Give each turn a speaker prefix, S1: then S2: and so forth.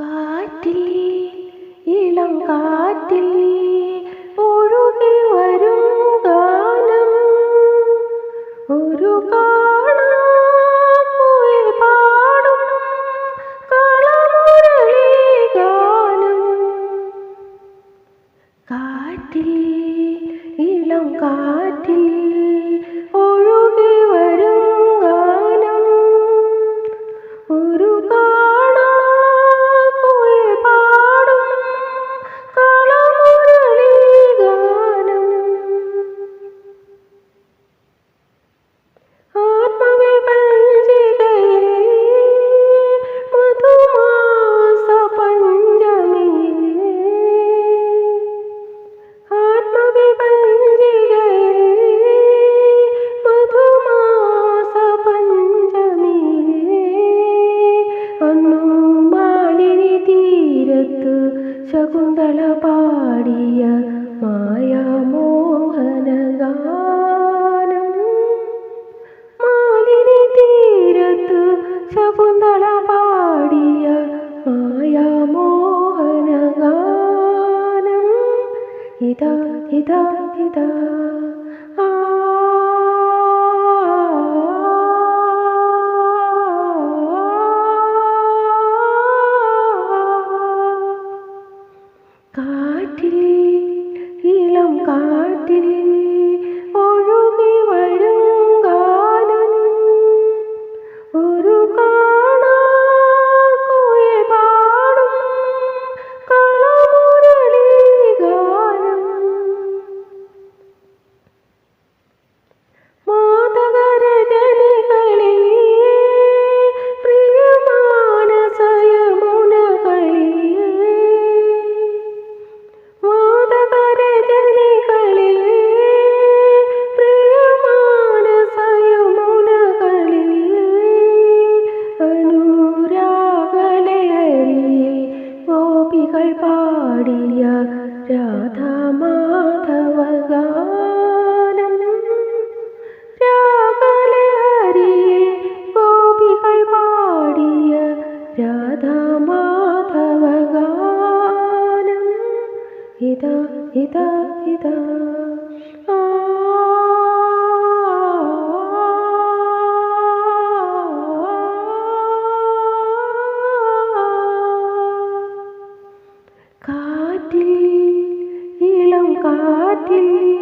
S1: കാറ്റിൽ ഇളം കാറ്റിൽ ഒഴുകി വരും ഗാനം. ഒരു പാടും ഗാനം. കാറ്റിൽ ഇളം കാറ്റിൽ ഇതാ ഇതാ. ആ. കാറ്റിൽ ഇളം കാറ്റിൽ காட்டில்